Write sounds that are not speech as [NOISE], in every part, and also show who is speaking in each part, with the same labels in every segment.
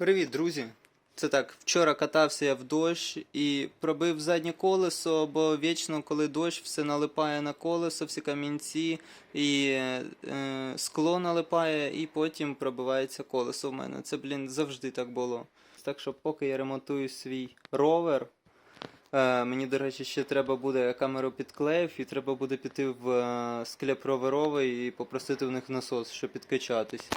Speaker 1: Привіт, друзі! Це так, вчора катався я в дощ і пробив заднє колесо, бо вічно, коли дощ, все налипає на колесо, всі камінці, і е, скло налипає, і потім пробивається колесо в мене. Це, блін, завжди так було. Так що, поки я ремонтую свій ровер, е, мені, до речі, ще треба буде я камеру підклеїв, і треба буде піти в е, склеп роверовий і попросити в них насос, щоб підкачатись.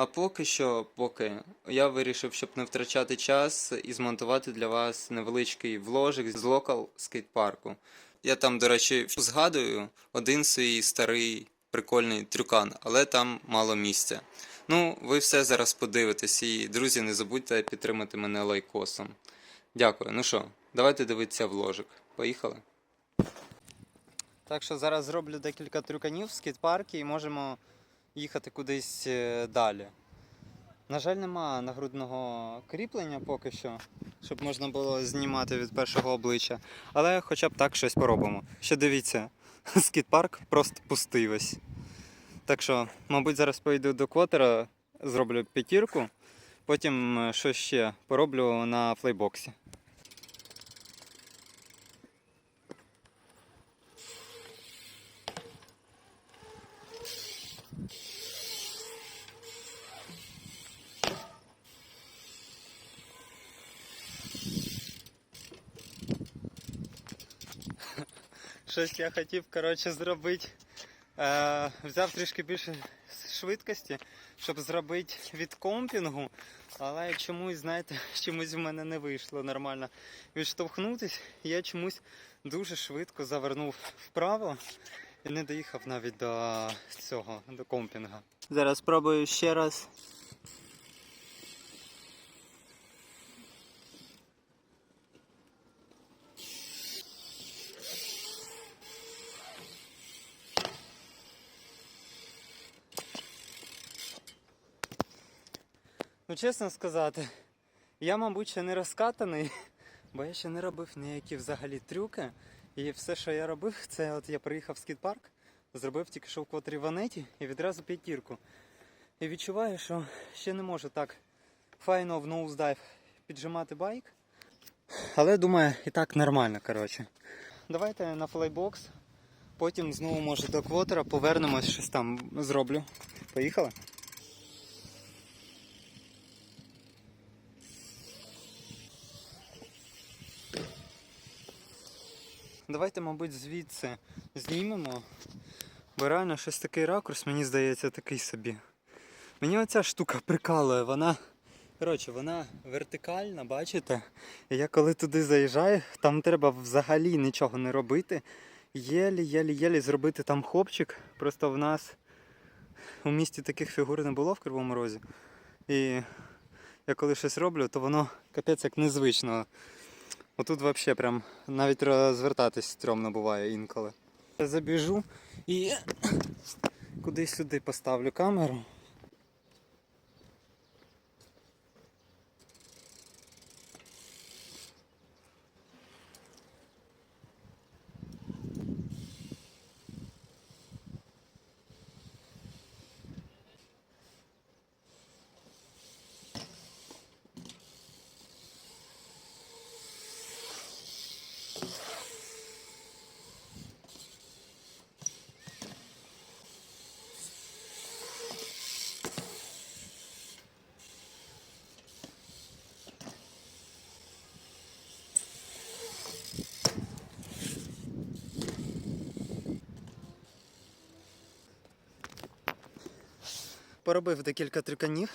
Speaker 1: А поки що, поки я вирішив, щоб не втрачати час і змонтувати для вас невеличкий вложик з локал скейт-парку. Я там, до речі, згадую один свій старий прикольний трюкан, але там мало місця. Ну, ви все зараз подивитесь, і друзі, не забудьте підтримати мене лайкосом. Дякую. Ну що, давайте дивитися вложик. Поїхали. Так що зараз зроблю декілька трюканів в скейт-парку і можемо їхати кудись е, далі. На жаль, нема нагрудного кріплення поки що, щоб можна було знімати від першого обличчя. Але хоча б так щось поробимо. Ще дивіться, [LAUGHS] скіт-парк просто пустий весь. Так що, мабуть, зараз поїду до квотера, зроблю п'ятірку, потім е, щось ще пороблю на флейбоксі. Щось я хотів, коротше, зробити. Е, взяв трішки більше швидкості, щоб зробити від компінгу. Але чомусь, знаєте, [LAUGHS] чомусь в мене не вийшло нормально відштовхнутись. Я чомусь дуже швидко завернув вправо і не доїхав навіть до цього, до компінга. Зараз спробую ще раз. Ну, чесно сказати, я, мабуть, ще не розкатаний, [LAUGHS] бо я ще не робив ніякі взагалі трюки. І все, що я робив, [LAUGHS] це от я приїхав в скіт-парк, зробив тільки що в квотрі ванеті і відразу п'ятірку. І відчуваю, що ще не можу так файно в ноуздайв піджимати байк. Але думаю, і так нормально, коротше. Давайте на флейбокс, потім знову може до квотера повернемось, щось там зроблю. Поїхали? Давайте, мабуть, звідси знімемо. Бо реально щось такий ракурс, мені здається, такий собі. Мені оця штука прикалує, вона. Коротше, вона вертикальна, бачите? І я коли туди заїжджаю, там треба взагалі нічого не робити. Єлі-єлі-єлі зробити там хопчик. Просто в нас у місті таких фігур не було в Кривому Розі. І я коли щось роблю, то воно капець як незвично. Отут взагалі прям навіть розвертатись стрьомно буває інколи. Я забіжу і кудись сюди поставлю камеру. Поробив декілька трюканів.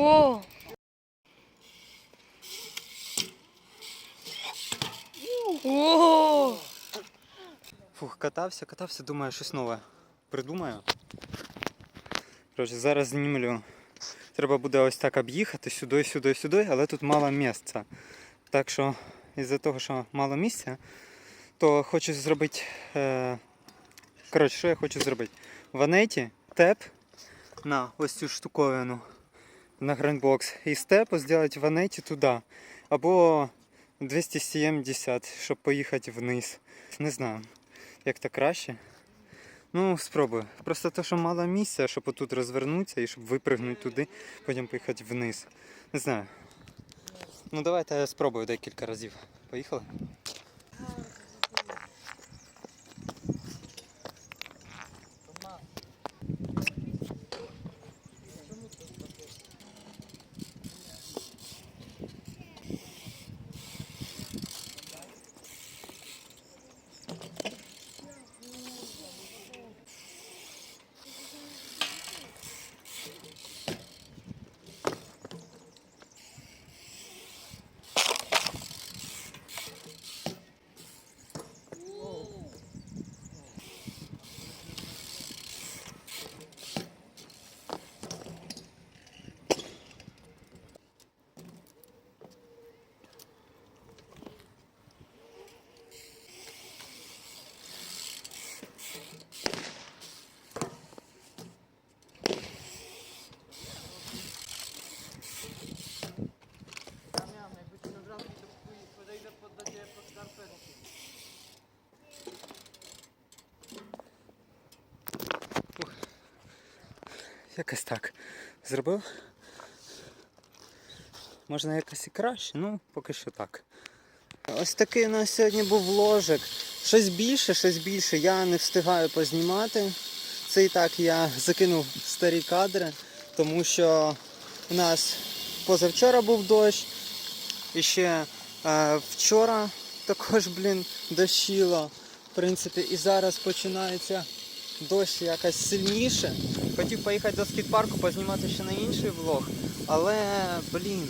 Speaker 2: О! О!
Speaker 1: Фух, катався, катався, думаю, щось нове придумаю. Коротше, зараз знімлю
Speaker 3: треба буде ось так об'їхати сюди, сюди, сюди, але тут мало місця. Так що, із-за того, що мало місця, то хочу зробити. Е... Коротше, що я хочу зробити? В анеті теп на ось цю штуковину на грандбокс. І степ зробити в анеті туди. Або 270, щоб поїхати вниз. Не знаю, як то краще. Ну, спробую. Просто те, що мало місця, щоб отут розвернутися і щоб випригнути туди, потім поїхати вниз. Не знаю. Ну давайте я спробую декілька разів. Поїхали? Якось так. Зробив. Можна якось і краще, ну поки що так.
Speaker 1: Ось такий у нас сьогодні був ложик. Щось більше, щось більше. Я не встигаю познімати. Це і так я закинув старі кадри, тому що у нас позавчора був дощ. І ще е, вчора також, блін, дощило. В принципі, і зараз починається дощ якось сильніше. Хотів поїхати до скіт-парку, познімати ще на інший влог. Але, блін,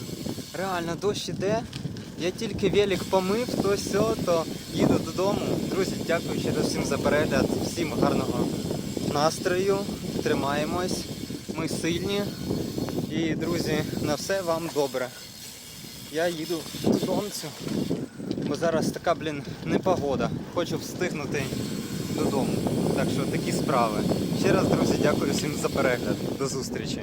Speaker 1: реально дощ іде. Я тільки велик помив, то сьо, то їду додому. Друзі, дякую ще раз всім за перегляд, всім гарного настрою. Тримаємось. Ми сильні. І, друзі, на все вам добре. Я їду додомцю, бо зараз така, блін, непогода. Хочу встигнути додому. Так що такі справи. Ще раз, друзі, дякую всім за перегляд. До зустрічі.